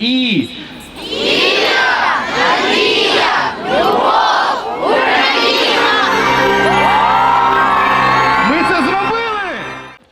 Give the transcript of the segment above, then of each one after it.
І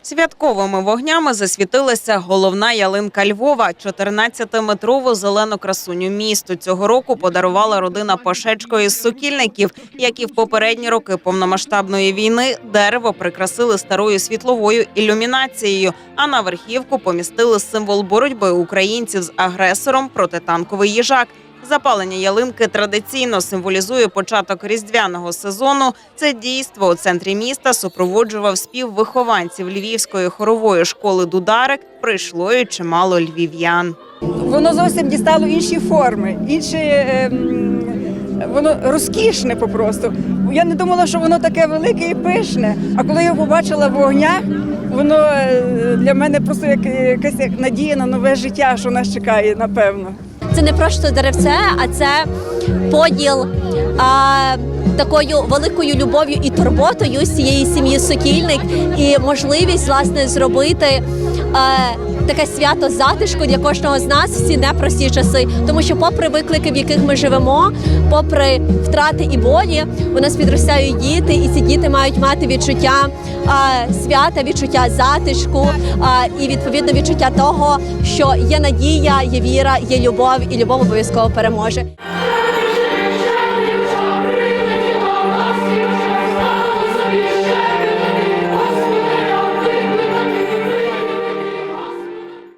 Святковими вогнями засвітилася головна ялинка Львова. 14-метрову зелену красуню місту цього року подарувала родина Пашечко із сокільників, які в попередні роки повномасштабної війни дерево прикрасили старою світловою ілюмінацією. А на верхівку помістили символ боротьби українців з агресором протитанковий їжак. Запалення ялинки традиційно символізує початок різдвяного сезону. Це дійство у центрі міста супроводжував спів вихованців львівської хорової школи Дударик. Прийшло і чимало львів'ян. Воно зовсім дістало інші форми, інші. ем, Воно розкішне попросту. Я не думала, що воно таке велике і пишне. А коли я побачила в вогнях, воно е, для мене просто як е, якась як надія на нове життя, що нас чекає, напевно. Це не просто деревце, а це поділ а, такою великою любов'ю і турботою з цієї сім'ї Сокільник і можливість власне зробити. А, Таке свято затишку для кожного з нас в ці непрості часи, тому що, попри виклики, в яких ми живемо, попри втрати і болі, у нас підростають діти, і ці діти мають мати відчуття а, свята, відчуття затишку а, і відповідно відчуття того, що є надія, є віра, є любов, і любов обов'язково переможе.